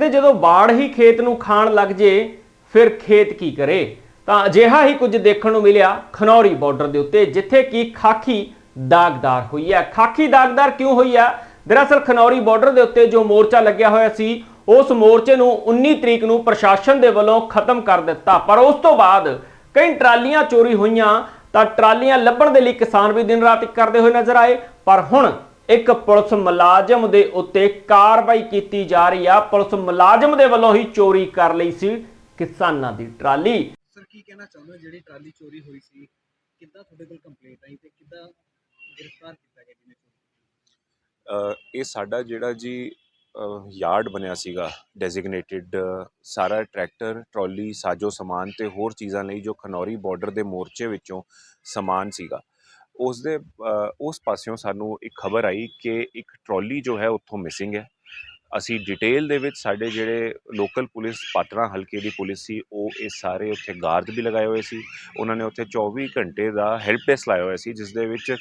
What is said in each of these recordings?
ਕਹਿੰਦੇ ਜਦੋਂ ਬਾੜ ਹੀ ਖੇਤ ਨੂੰ ਖਾਣ ਲੱਗ ਜੇ, ਫਿਰ ਖੇਤ ਕੀ ਕਰੇ? ਤਾਂ ਅਜਿਹਾ ਹੀ ਕੁਝ ਦੇਖਣ ਨੂੰ ਮਿਲਿਆ ਖਨੌਰੀ ਬਾਰਡਰ ਦੇ ਉੱਤੇ, ਜਿੱਥੇ ਕਿ ਖਾਕੀ ਦਾਗਦਾਰ ਹੋਈ ਹੈ। ਖਾਕੀ ਦਾਗਦਾਰ ਕਿਉਂ ਹੋਈ ਹੈ ਦਰਅਸਲ ਖਨੌਰੀ ਬਾਰਡਰ ਦੇ ਉੱਤੇ ਜੋ ਮੋਰਚਾ ਲੱਗਿਆ ਹੋਇਆ ਸੀ, ਉਸ ਮੋਰਚੇ ਨੂੰ 19 ਤਰੀਕ ਨੂੰ ਪ੍ਰਸ਼ਾਸਨ ਦੇ ਵੱਲੋਂ ਖਤਮ ਕਰ ਦਿੱਤਾ। ਪਰ ਉਸ ਤੋਂ ਬਾਅਦ ਕਈ ਟਰਾਲੀਆਂ ਚੋਰੀ ਹੋਈਆਂ, ਤਾਂ ਟਰਾਲੀਆਂ ਲੱਭਣ ਦੇ ਲਈ ਕਿਸਾਨ ਵੀ ਦਿਨ ਰਾਤ ਇੱਕ ਕਰਦੇ ਹੋਏ ਨਜ਼ਰ ਆਏ। ਪਰ ਹੁਣ ਇੱਕ ਪੁਲਿਸ ਮੁਲਾਜ਼ਮ ਦੇ ਉੱਤੇ ਕਾਰਵਾਈ ਕੀਤੀ ਜਾ ਰਹੀ ਆ। ਪੁਲਿਸ ਮੁਲਾਜ਼ਮ ਦੇ ਵੱਲੋਂ ਹੀ ਚੋਰੀ ਕਰ ਲਈ ਸੀ ਕਿਸਾਨਾਂ ਦੀ ਟਰਾਲੀ। ਸਰ ਕੀ ਕਹਿਣਾ ਚਾਹੁੰਦੇ ਹੋ? ਜਿਹੜੀ ਟਰਾਲੀ ਚੋਰੀ ਹੋਈ ਸੀ ਕਿੱਦਾਂ ਤੁਹਾਡੇ ਕੋਲ ਕੰਪਲੇਂਟ ਆਈ ਤੇ ਕਿੱਦਾਂ ਗ੍ਰਿਫਤਾਰ ਕੀਤਾ ਗਿਆ ਜਿਹਨੇ ਚੋਰੀ ਕੀਤੀ? ਅ, ਇਹ ਸਾਡਾ ਜਿਹੜਾ ਜੀ ਯਾਰਡ ਬਣਿਆ ਸੀਗਾ ਡੈਜ਼ਿਗਨੇਟਿਡ ਸਾਰਾ ਟਰੈਕਟਰ ਟਰਾਲੀ ਸਾਜੋ ਸਮਾਨ ਤੇ ਹੋਰ ਚੀਜ਼ਾਂ ਲਈ ਜੋ ਖਨੌਰੀ ਬਾਰਡਰ ਦੇ ਮੋਰਚੇ ਵਿੱਚੋਂ ਸਮਾਨ ਸੀਗਾ। ਉਸ ਦੇ ਉਸ ਪਾਸਿਓਂ ਸਾਨੂੰ ਇੱਕ ਖਬਰ ਆਈ ਕਿ ਇੱਕ ਟਰਾਲੀ ਜੋ ਹੈ ਉੱਥੋਂ ਮਿਸਿੰਗ ਹੈ। ਅਸੀਂ ਡਿਟੇਲ ਦੇ ਵਿੱਚ ਸਾਡੇ ਜਿਹੜੇ ਲੋਕਲ ਪੁਲਿਸ ਪਾਤਰਾ ਹਲਕੇ ਦੀ ਪੁਲਿਸ ਸੀ, ਉਹ ਇਹ ਸਾਰੇ ਉੱਥੇ ਗਾਰਡ ਵੀ ਲਗਾਏ ਹੋਏ ਸੀ। ਉਹਨਾਂ ਨੇ ਉੱਥੇ 24 ਘੰਟੇ ਦਾ ਹੈਲਪ ਡੈਸਕ ਲਾਇਆ ਹੋਇਆ ਸੀ ਜਿਸ ਦੇ ਵਿੱਚ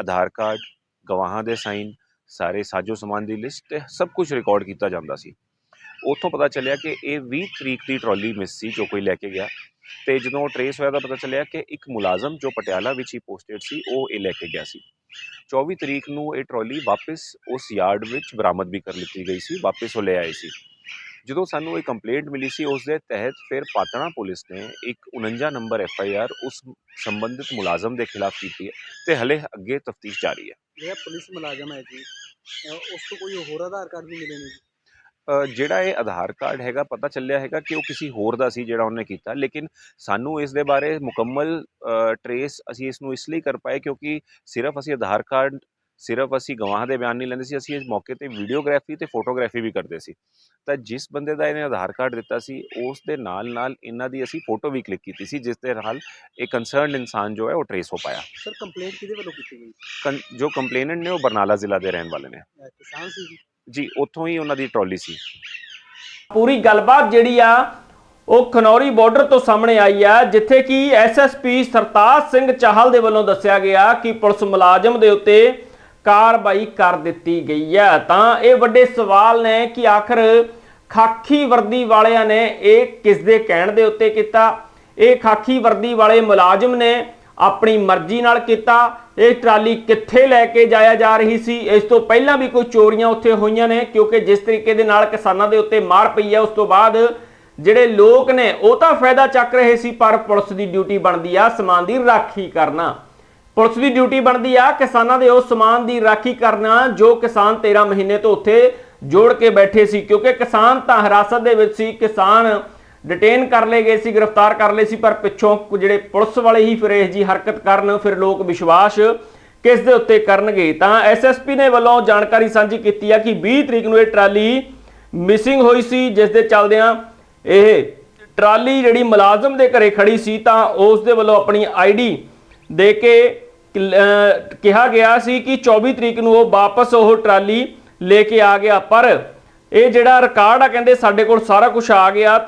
ਆਧਾਰ ਕਾਰਡ, ਗਵਾਹਾਂ ਦੇ ਸਾਈਨ ਸਾਰੇ ਸਾਜੋ ਸਮਾਨ ਦੀ ਲਿਸਟ ਤੇ ਸਭ ਕੁਝ ਰਿਕਾਰਡ ਕੀਤਾ ਜਾਂਦਾ ਸੀ। ਉੱਥੋਂ ਪਤਾ ਚੱਲਿਆ ਕਿ ਇਹ 20 ਤਰੀਕ ਦੀ ਟਰਾਲੀ ਮਿਸ ਸੀ, ਜੋ ਕੋਈ ਲੈ ਕੇ ਗਿਆ। ਤੇ ਜਦੋਂ ਟਰੇਸ ਹੋਇਆ ਤਾਂ ਪਤਾ ਚੱਲਿਆ ਕਿ ਇੱਕ ਮੁਲਾਜ਼ਮ ਜੋ ਪਟਿਆਲਾ ਵਿੱਚ ਹੀ ਪੋਸਟਡ ਸੀ, ਉਹ ਇਹ ਲੈ ਕੇ ਗਿਆ ਸੀ। 24 ਤਰੀਕ ਨੂੰ ਇਹ ਟਰਾਲੀ ਵਾਪਸ ਉਸ ਯਾਰਡ ਵਿੱਚ ਬਰਾਮਦ ਵੀ ਕਰ ਲਿੱਤੀ ਗਈ ਸੀ, ਵਾਪਸ ਉਹ ਲੈ ਆਏ ਸੀ। ਜਦੋਂ ਸਾਨੂੰ ਇਹ ਕੰਪਲੇਂਟ ਮਿਲੀ ਸੀ, ਉਸ ਦੇ ਤਹਿਤ ਫਿਰ ਪਾਤਣਾ ਪੁਲਿਸ ਨੇ ਇੱਕ 49 ਨੰਬਰ ਐਫ ਆਈ ਆਰ ਉਸ ਸੰਬੰਧਿਤ ਮੁਲਾਜ਼ਮ ਦੇ ਖਿਲਾਫ ਕੀਤੀ ਹੈ ਤੇ ਹਲੇ ਅੱਗੇ ਤਫਤੀਸ਼ ਜਾਰੀ ਹੈ। ਜਿਹੜਾ ਪੁਲਿਸ ਮੁਲਾਜ਼ਮ ਹੈ ਜੀ ਉਸ ਤੋਂ ਕੋਈ ਹੋਰ ਆਧਾਰ ਕਾਰਡ ਵੀ ਮਿਲੇ ਨੇ ਜਿਹੜਾ ਇਹ ਆਧਾਰ ਕਾਰਡ ਹੈਗਾ ਪਤਾ ਚੱਲਿਆ ਹੈਗਾ ਕਿ ਉਹ ਕਿਸੇ ਹੋਰ ਦਾ ਸੀ ਜਿਹੜਾ ਉਹਨੇ ਕੀਤਾ। ਲੇਕਿਨ ਸਾਨੂੰ ਇਸ ਦੇ ਬਾਰੇ ਮੁਕੰਮਲ ਟਰੇਸ ਅਸੀਂ ਇਸ ਨੂੰ ਇਸ ਲਈ ਕਰ ਪਾਏ ਕਿਉਂਕਿ ਸਿਰਫ ਅਸੀਂ ਆਧਾਰ ਕਾਰਡ ਸਿਰਫ ਅਸੀਂ ਗਵਾਹ ਦੇ ਬਿਆਨ ਨਹੀਂ ਲੈਂਦੇ ਸੀ ਅਸੀਂ ਇਸ ਮੌਕੇ ਤੇ ਵੀਡੀਓਗ੍ਰਾਫੀ ਤੇ ਫੋਟੋਗ੍ਰਾਫੀ ਵੀ ਕਰਦੇ ਸੀ। ਤਾਂ ਜਿਸ ਬੰਦੇ ਦਾ ਇਹਨੇ ਆਧਾਰ ਕਾਰਡ ਦਿੱਤਾ ਸੀ ਉਸ ਦੇ ਨਾਲ ਨਾਲ ਇਹਨਾਂ ਦੀ ਅਸੀਂ ਫੋਟੋ ਵੀ ਕਲਿੱਕ ਕੀਤੀ ਸੀ ਜਿਸ ਦੇ ਨਾਲ ਇਹ ਕੰਸਰਨਡ ਇਨਸਾਨ ਜੋ ਹੈ ਉਹ ਟਰੇਸ ਹੋ ਪਾਇਆ। ਸਰ ਕੰਪਲੇਂਟ ਕਿਹਦੇ ਵੱਲੋਂ ਕੀਤੀ ਗਈ? ਜੋ ਕੰਪਲੇਨੈਂਟ ਨੇ ਉਹ ਬਰਨਾਲਾ ਜ਼ਿਲ੍ਹਾ ਦੇ ਰਹਿਣ ਵਾਲੇ ਨੇ। ਕਿਸਾਨ ਸੀ ਜੀ? ਜੀ, ਉੱਥੋਂ ਹੀ ਉਹਨਾਂ ਦੀ ਟਰਾਲੀ ਸੀ। ਪੂਰੀ ਗੱਲਬਾਤ ਜਿਹੜੀ ਆ, ਉਹ ਖਨੌਰੀ ਬਾਰਡਰ ਤੋਂ ਸਾਹਮਣੇ ਆਈ ਆ, ਜਿੱਥੇ ਕਿ ਐਸਐਸਪੀ ਸਰਤਾਜ ਸਿੰਘ ਚਾਹਲ ਦੇ ਵੱਲੋਂ ਦੱਸਿਆ ਗਿਆ ਕਿ ਪੁਲਿਸ ਮੁਲਾਜ਼ਮ ਦੇ ਉੱਤੇ ਕਾਰਵਾਈ ਕਰ ਦਿੱਤੀ ਗਈ ਹੈ ਤਾਂ ਇਹ ਵੱਡੇ ਸਵਾਲ ਨੇ ਕਿ ਆਖਰ ਖਾਕੀ ਵਰਦੀ ਵਾਲਿਆਂ ਨੇ ਇਹ ਕਿਸ ਦੇ ਕਹਿਣ ਦੇ ਉੱਤੇ ਕੀਤਾ? ਇਹ ਖਾਕੀ ਵਰਦੀ ਵਾਲੇ ਮੁਲਾਜ਼ਮ ਨੇ ਆਪਣੀ ਮਰਜ਼ੀ ਨਾਲ ਕੀਤਾ ਇਹ ਟਰਾਲੀ ਕਿੱਥੇ ਲੈ ਕੇ ਜਾਇਆ ਜਾ ਰਹੀ ਸੀ? ਇਸ ਤੋਂ ਪਹਿਲਾਂ ਵੀ ਕੋਈ ਚੋਰੀਆਂ ਉੱਥੇ ਹੋਈਆਂ ਨੇ, ਕਿਉਂਕਿ ਜਿਸ ਤਰੀਕੇ ਦੇ ਨਾਲ ਕਿਸਾਨਾਂ ਦੇ ਉੱਤੇ ਮਾਰ ਪਈ ਹੈ ਉਸ ਤੋਂ ਬਾਅਦ ਜਿਹੜੇ ਲੋਕ ਨੇ, ਉਹ ਤਾਂ ਫਾਇਦਾ ਚੱਕ ਰਹੇ ਸੀ, ਪਰ ਪੁਲਿਸ ਦੀ ਡਿਊਟੀ ਬਣਦੀ ਆ ਸਮਾਨ ਦੀ ਰਾਖੀ ਕਰਨਾ। ਪੁਲਿਸ ਦੀ ਡਿਊਟੀ ਬਣਦੀ ਆ ਕਿਸਾਨਾਂ ਦੇ ਉਸ ਸਮਾਨ ਦੀ ਰਾਖੀ ਕਰਨਾ, ਜੋ ਕਿਸਾਨ 13 ਮਹੀਨੇ ਤੋਂ ਉੱਥੇ ਜੋੜ ਕੇ ਬੈਠੇ ਸੀ, ਕਿਉਂਕਿ ਕਿਸਾਨ ਤਾਂ ਹਿਰਾਸਤ ਦੇ ਵਿੱਚ ਸੀ, ਕਿਸਾਨ ਡਿਟੇਨ ਕਰ ਲਏ ਗਏ ਸੀ, ਗ੍ਰਿਫਤਾਰ ਕਰ ਲਏ ਸੀ, ਪਰ ਪਿੱਛੋਂ ਕੁ ਜਿਹੜੇ ਪੁਲਿਸ ਵਾਲੇ ਹੀ ਫਿਰ ਇਹ ਜੀ ਹਰਕਤ ਕਰਨ, ਫਿਰ ਲੋਕ ਵਿਸ਼ਵਾਸ ਕਿਸ ਦੇ ਉੱਤੇ ਕਰਨਗੇ? ਤਾਂ ਐਸਐਸਪੀ ਨੇ ਵੱਲੋਂ ਜਾਣਕਾਰੀ ਸਾਂਝੀ ਕੀਤੀ ਆ ਕਿ 20 ਤਰੀਕ ਨੂੰ ਇਹ ਟਰਾਲੀ ਮਿਸਿੰਗ ਹੋਈ ਸੀ, ਜਿਸ ਦੇ ਚੱਲਦਿਆਂ ਇਹ ਟਰਾਲੀ ਜਿਹੜੀ ਮੁਲਾਜ਼ਮ ਦੇ ਘਰੇ ਖੜੀ ਸੀ, ਤਾਂ ਉਸ ਦੇ ਵੱਲੋਂ ਆਪਣੀ ਆਈਡੀ ਦੇ ਕੇ ਕਿਹਾ ਗਿਆ ਸੀ ਕਿ 24 ਤਰੀਕ ਨੂੰ ਉਹ ਵਾਪਸ ਉਹ ਟਰਾਲੀ ਲੈ ਕੇ ਆ ਗਿਆ, ਪਰ ਇਹ ਜਿਹੜਾ ਰਿਕਾਰਡ ਆ, ਕਹਿੰਦੇ ਸਾਡੇ ਕੋਲ ਸਾਰਾ ਕੁਝ ਆ ਗਿਆ।